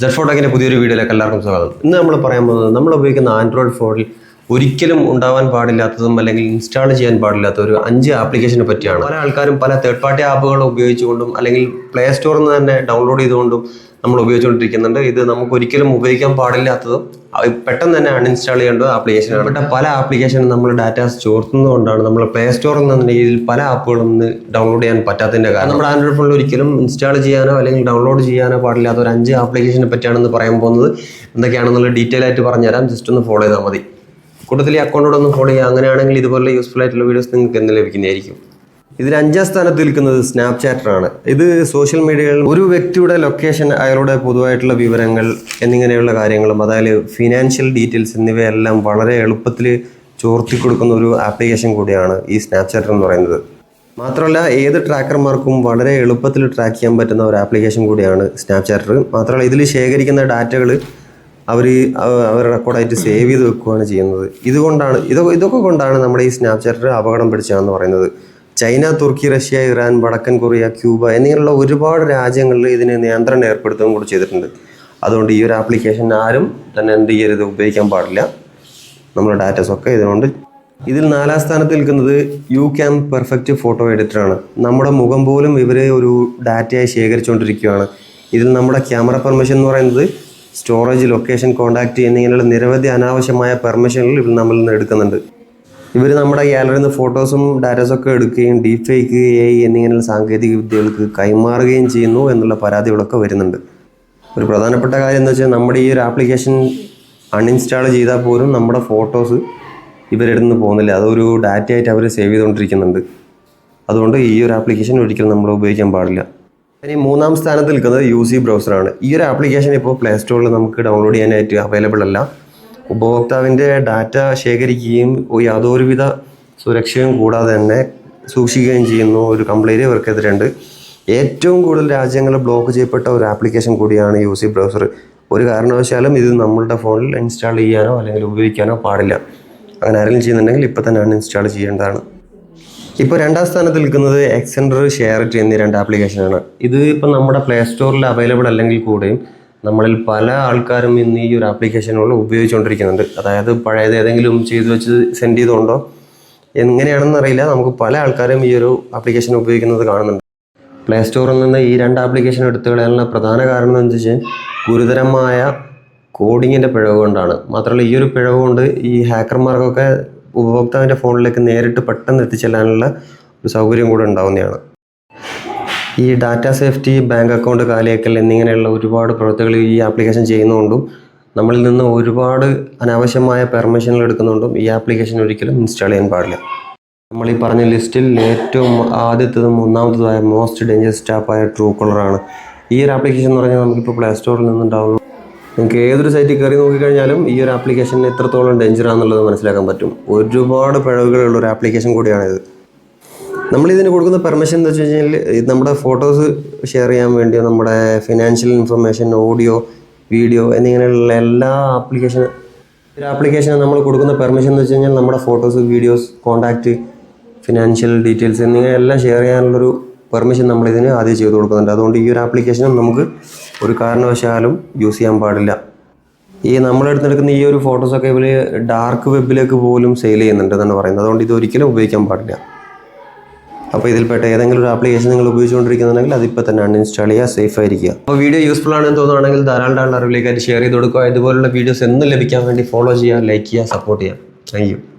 Z ഫോട്ടോക്കിന്റെ പുതിയൊരു വീഡിയോയിലേക്ക് എല്ലാവർക്കും സ്വാഗതം. ഇന്ന് നമ്മൾ പറയാൻ പോകുന്നത് നമ്മൾ ഉപയോഗിക്കുന്ന ആൻഡ്രോയിഡ് ഫോണിൽ ഒരിക്കലും ഉണ്ടാവാൻ പാടില്ലാത്തതും അല്ലെങ്കിൽ ഇൻസ്റ്റാൾ ചെയ്യാൻ പാടില്ലാത്ത ഒരു അഞ്ച് ആപ്ലിക്കേഷനെ പറ്റിയാണ്. പല ആൾക്കാരും പല തേർഡ് പാർട്ടി ആപ്പുകൾ ഉപയോഗിച്ചുകൊണ്ടും അല്ലെങ്കിൽ പ്ലേ സ്റ്റോറിൽ നിന്ന് തന്നെ ഡൗൺലോഡ് ചെയ്തുകൊണ്ടും നമ്മൾ ഉപയോഗിച്ചുകൊണ്ടിരിക്കുന്നുണ്ട്. ഇത് നമുക്ക് ഒരിക്കലും ഉപയോഗിക്കാൻ പാടില്ലാത്തതും പെട്ടെന്ന് തന്നെ അൺഇൻസ്റ്റാൾ ചെയ്യേണ്ട ആപ്ലിക്കേഷനാണ് ഇവിടെ പല ആപ്ലിക്കേഷനും നമ്മൾ ഡാറ്റാസ് ചോർത്തുന്നതുകൊണ്ടാണ് നമ്മൾ പ്ലേ സ്റ്റോറിൽ നിന്ന് രീതിയിൽ പല ആപ്പുകളും ഡൗൺലോഡ് ചെയ്യാൻ പറ്റാത്തതിന്റെ കാരണം. നമ്മുടെ ആൻഡ്രോയിഡ് ഫോണിൽ ഒരിക്കലും ഇൻസ്റ്റാൾ ചെയ്യാനോ അല്ലെങ്കിൽ ഡൗൺലോഡ് ചെയ്യാനോ പാടില്ലാത്ത ഒരു അഞ്ച് ആപ്ലിക്കേഷനെ പറ്റിയാണെന്ന് പറയാൻ പോകുന്നത്. എന്തൊക്കെയാണെന്നുള്ള ഡീറ്റെയിൽ ആയിട്ട് പറഞ്ഞുതരാം. ജസ്റ്റ് ഒന്ന് ഫോളോ ചെയ്താൽ മതി. കൂടുതൽ ഈ ഒന്ന് ഫോളോ ചെയ്യുക അങ്ങനെയാണെങ്കിൽ ഇതുപോലെ യൂസ്ഫുൾ ആയിട്ടുള്ള വീഡിയോസ് നിങ്ങൾക്ക് എന്ന് ലഭിക്കുന്നതായിരിക്കും? ഇതിൽ അഞ്ചാം സ്ഥാനത്ത് നിൽക്കുന്നത് സ്നാപ്ചാറ്ററാണ് ഇത് സോഷ്യൽ മീഡിയയിൽ ഒരു വ്യക്തിയുടെ ലൊക്കേഷൻ അയാളുടെ പൊതുവായിട്ടുള്ള വിവരങ്ങൾ എന്നിങ്ങനെയുള്ള കാര്യങ്ങളും അതായത് ഫിനാൻഷ്യൽ ഡീറ്റെയിൽസ് എന്നിവയെല്ലാം വളരെ എളുപ്പത്തിൽ ചോർത്തി കൊടുക്കുന്ന ഒരു ആപ്ലിക്കേഷൻ കൂടിയാണ് ഈ സ്നാപ്ചാറ്റർ എന്ന് പറയുന്നത്. മാത്രമല്ല ഏത് ട്രാക്കർമാർക്കും വളരെ എളുപ്പത്തിൽ ട്രാക്ക് ചെയ്യാൻ പറ്റുന്ന ഒരു ആപ്ലിക്കേഷൻ കൂടിയാണ് സ്നാപ്ചാറ്റർ മാത്രമല്ല ഇതിൽ ശേഖരിക്കുന്ന ഡാറ്റകൾ അവർ അവരുടെ റെക്കോർഡായിട്ട് സേവ് ചെയ്ത് വെക്കുകയാണ് ചെയ്യുന്നത്. ഇതുകൊണ്ടാണ് ഇതൊക്കെ ഇതൊക്കെ കൊണ്ടാണ് നമ്മുടെ ഈ സ്നാപ്ചാറ്റിൽ അപകടം പിടിച്ചതെന്ന് പറയുന്നത്. ചൈന തുർക്കി റഷ്യ ഇറാൻ വടക്കൻ കൊറിയ ക്യൂബ എന്നിങ്ങനെയുള്ള ഒരുപാട് രാജ്യങ്ങളിൽ ഇതിന് നിയന്ത്രണം ഏർപ്പെടുത്തുകയും കൂടി ചെയ്തിട്ടുണ്ട്. അതുകൊണ്ട് ഈ ഒരു ആപ്ലിക്കേഷൻ ആരും തന്നെ എന്ത് ചെയ്യരുത് ഉപയോഗിക്കാൻ പാടില്ല. നമ്മുടെ ഡാറ്റാസ് ഒക്കെ ഇതുകൊണ്ട് ഇതിൽ നാലാം സ്ഥാനത്ത് നിൽക്കുന്നത് യു ക്യാം പെർഫെക്റ്റ് ഫോട്ടോ എഡിറ്ററാണ്. നമ്മുടെ മുഖം പോലും ഇവരെ ഒരു ഡാറ്റയായി ശേഖരിച്ചുകൊണ്ടിരിക്കുകയാണ്. ഇതിൽ നമ്മുടെ ക്യാമറ പെർമിഷൻ എന്ന് പറയുന്നത് സ്റ്റോറേജ് ലൊക്കേഷൻ കോൺടാക്റ്റ് എന്നിങ്ങനെയുള്ള നിരവധി അനാവശ്യമായ പെർമിഷനുകൾ ഇവർ നമ്മളിൽ നിന്ന് എടുക്കുന്നുണ്ട്. ഇവർ നമ്മുടെ ഗ്യാലറിയിൽ നിന്ന് ഫോട്ടോസും ഡാറ്റാസും ഒക്കെ എടുക്കുകയും ഡീപ് ഫേക്ക് എ എന്നിങ്ങനെയുള്ള സാങ്കേതിക വിദ്യകൾക്ക് കൈമാറുകയും ചെയ്യുന്നു എന്നുള്ള പരാതികളൊക്കെ വരുന്നുണ്ട്. ഒരു പ്രധാനപ്പെട്ട കാര്യം എന്താ വെച്ചാൽ നമ്മുടെ ഈ ഒരു ആപ്ലിക്കേഷൻ അൺഇൻസ്റ്റാൾ ചെയ്താൽ പോലും നമ്മുടെ ഫോട്ടോസ് ഇവരുടെ നിന്ന് പോകുന്നില്ല. അതൊരു ഡാറ്റയായിട്ട് അവർ സേവ് ചെയ്തുകൊണ്ടിരിക്കുന്നുണ്ട്. അതുകൊണ്ട് ഈ ഒരു ആപ്ലിക്കേഷൻ ഒരിക്കലും നമ്മൾ ഉപയോഗിക്കാൻ പാടില്ല. ഇനി മൂന്നാം സ്ഥാനത്ത് നിൽക്കുന്നത് യു സി ബ്രൗസറാണ്. ഈ ഒരു ആപ്ലിക്കേഷൻ ഇപ്പോൾ പ്ലേ സ്റ്റോറിൽ നമുക്ക് ഡൗൺലോഡ് ചെയ്യാനായിട്ട് അവൈലബിൾ അല്ല. ഉപഭോക്താവിന്റെ ഡാറ്റ ശേഖരിക്കുകയും യാതൊരുവിധ സുരക്ഷയും കൂടാതെ തന്നെ സൂക്ഷിക്കുകയും ചെയ്യുന്ന. ഒരു കംപ്ലൈന്റ് ഇവർക്കെതിരെയുണ്ട് ഏറ്റവും കൂടുതൽ രാജ്യങ്ങൾ ബ്ലോക്ക് ചെയ്യപ്പെട്ട ഒരു ആപ്ലിക്കേഷൻ കൂടിയാണ് യു സി ബ്രൗസർ. ഒരു കാരണവശാലും ഇത് നമ്മളുടെ ഫോണിൽ ഇൻസ്റ്റാൾ ചെയ്യാനോ അല്ലെങ്കിൽ ഉപയോഗിക്കാനോ പാടില്ല. അങ്ങനെ ആരെങ്കിലും ചെയ്യുന്നുണ്ടെങ്കിൽ ഇപ്പോൾ തന്നെ അൺഇൻസ്റ്റാൾ ചെയ്യേണ്ടതാണ്. ഇപ്പോൾ രണ്ടാം സ്ഥാനത്ത് നിൽക്കുന്നത് എക്സെൻഡർ ഷെയർ എന്നീ രണ്ട് ആപ്ലിക്കേഷനാണ് ഇത് ഇപ്പോൾ നമ്മുടെ പ്ലേ സ്റ്റോറിൽ അവൈലബിൾ അല്ലെങ്കിൽ കൂടെയും നമ്മളിൽ പല ആൾക്കാരും ഇന്ന് ഈ ഒരു ആപ്ലിക്കേഷനുകൾ ഉപയോഗിച്ചുകൊണ്ടിരിക്കുന്നുണ്ട്. അതായത് പഴയത് ഏതെങ്കിലും ചെയ്തു വെച്ച് സെൻഡ് ചെയ്തുകൊണ്ടോ എങ്ങനെയാണെന്ന് അറിയില്ല. നമുക്ക് പല ആൾക്കാരും ഈ ഒരു ആപ്ലിക്കേഷൻ ഉപയോഗിക്കുന്നത് കാണുന്നുണ്ട്. പ്ലേ സ്റ്റോറിൽ നിന്ന് ഈ രണ്ട് ആപ്ലിക്കേഷൻ എടുത്തു കളയാനുള്ള പ്രധാന കാരണം എന്ന് വെച്ചാൽ ഗുരുതരമായ കോഡിങ്ങിന്റെ പിഴവ് കൊണ്ടാണ്. മാത്രമല്ല ഈ ഒരു പിഴവ് കൊണ്ട് ഈ ഹാക്കർമാർക്കൊക്കെ ഉപഭോക്താവിന്റെ ഫോണിലേക്ക് നേരിട്ട് പെട്ടെന്ന് എത്തിച്ചെല്ലാനുള്ള ഒരു സൗകര്യം കൂടെ ഉണ്ടാവുന്നതാണ്. ഈ ഡാറ്റ സേഫ്റ്റി ബാങ്ക് അക്കൗണ്ട് കാലിയാക്കൽ എന്നിങ്ങനെയുള്ള ഒരുപാട് പ്രവൃത്തികൾ ഈ ആപ്ലിക്കേഷൻ ചെയ്യുന്നതുകൊണ്ടും നമ്മളിൽ നിന്ന് ഒരുപാട് അനാവശ്യമായ പെർമിഷനുകൾ എടുക്കുന്നതുകൊണ്ടും ഈ ആപ്ലിക്കേഷൻ ഒരിക്കലും ഇൻസ്റ്റാൾ ചെയ്യാൻ പാടില്ല. നമ്മൾ ഈ പറഞ്ഞ ലിസ്റ്റിൽ ഏറ്റവും ആദ്യത്തതും ഒന്നാമത്തതുമായ മോസ്റ്റ് ഡേഞ്ചറസ് ആപ്പായ ട്രൂ കോളറാണ്. ഈ ഒരു ആപ്ലിക്കേഷൻ എന്ന് പറഞ്ഞാൽ നമുക്കിപ്പോൾ പ്ലേ സ്റ്റോറിൽ നിന്നുണ്ടാവുന്നു നിങ്ങൾക്ക് ഏതൊരു സൈറ്റിൽ കയറി നോക്കിക്കഴിഞ്ഞാലും ഈ ഒരു ആപ്ലിക്കേഷൻ എത്രത്തോളം ഡേഞ്ചർ ആണെന്നുള്ളത് മനസ്സിലാക്കാൻ പറ്റും. ഒരുപാട് പിഴവുകളുള്ള ഒരു ആപ്ലിക്കേഷൻ കൂടിയാണിത്. നമ്മൾ ഇതിന് കൊടുക്കുന്ന പെർമിഷൻ എന്ന് വെച്ച് കഴിഞ്ഞാൽ നമ്മുടെ ഫോട്ടോസ് ഷെയർ ചെയ്യാൻ വേണ്ടിയോ നമ്മുടെ ഫിനാൻഷ്യൽ ഇൻഫർമേഷൻ ഓഡിയോ വീഡിയോ എന്നിങ്ങനെയുള്ള എല്ലാ ആപ്ലിക്കേഷൻ ഒരു ആപ്ലിക്കേഷന് നമ്മൾ കൊടുക്കുന്ന പെർമിഷൻ എന്ന് വെച്ച് കഴിഞ്ഞാൽ നമ്മുടെ photos videos contact financial details എന്നിങ്ങനെ എല്ലാം ഷെയർ ചെയ്യാനുള്ളൊരു പെർമിഷൻ നമ്മളിതിന് ആദ്യം ചെയ്ത് കൊടുക്കുന്നുണ്ട്. അതുകൊണ്ട് ഈ ഒരു ആപ്ലിക്കേഷനും നമുക്ക് ഒരു കാരണവശാലും യൂസ് ചെയ്യാൻ പാടില്ല. ഈ നമ്മൾ എടുത്തെടുക്കുന്ന ഈ ഒരു ഫോട്ടോസൊക്കെ ഇവർ ഡാർക്ക് വെബിലേക്ക് പോലും സെയിൽ ചെയ്യുന്നുണ്ട് എന്നാണ് പറയുന്നത്. അതുകൊണ്ട് ഇത് ഒരിക്കലും ഉപയോഗിക്കാൻ പാടില്ല. അപ്പോൾ ഇതിൽപ്പെട്ട ഏതെങ്കിലും ഒരു ആപ്ലിക്കേഷൻ നിങ്ങൾ ഉപയോഗിച്ചുകൊണ്ടിരിക്കുന്നുണ്ടെങ്കിൽ അതിപ്പോൾ തന്നെ അൺഇൻസ്റ്റാൾ ചെയ്യുക സേഫ് ആയിരിക്കുക. അപ്പോൾ വീഡിയോ യൂസ്ഫുൾ ആണെന്ന് തോന്നുകയാണെങ്കിൽ ധാരാളം ആളുകളിലേക്ക് ഷെയർ ചെയ്ത് കൊടുക്കുക. ഇതുപോലുള്ള വീഡിയോസ് എന്നും ലഭിക്കാൻ വേണ്ടി ഫോളോ ചെയ്യുക ലൈക്ക് ചെയ്യുക സപ്പോർട്ട് ചെയ്യുക. താങ്ക്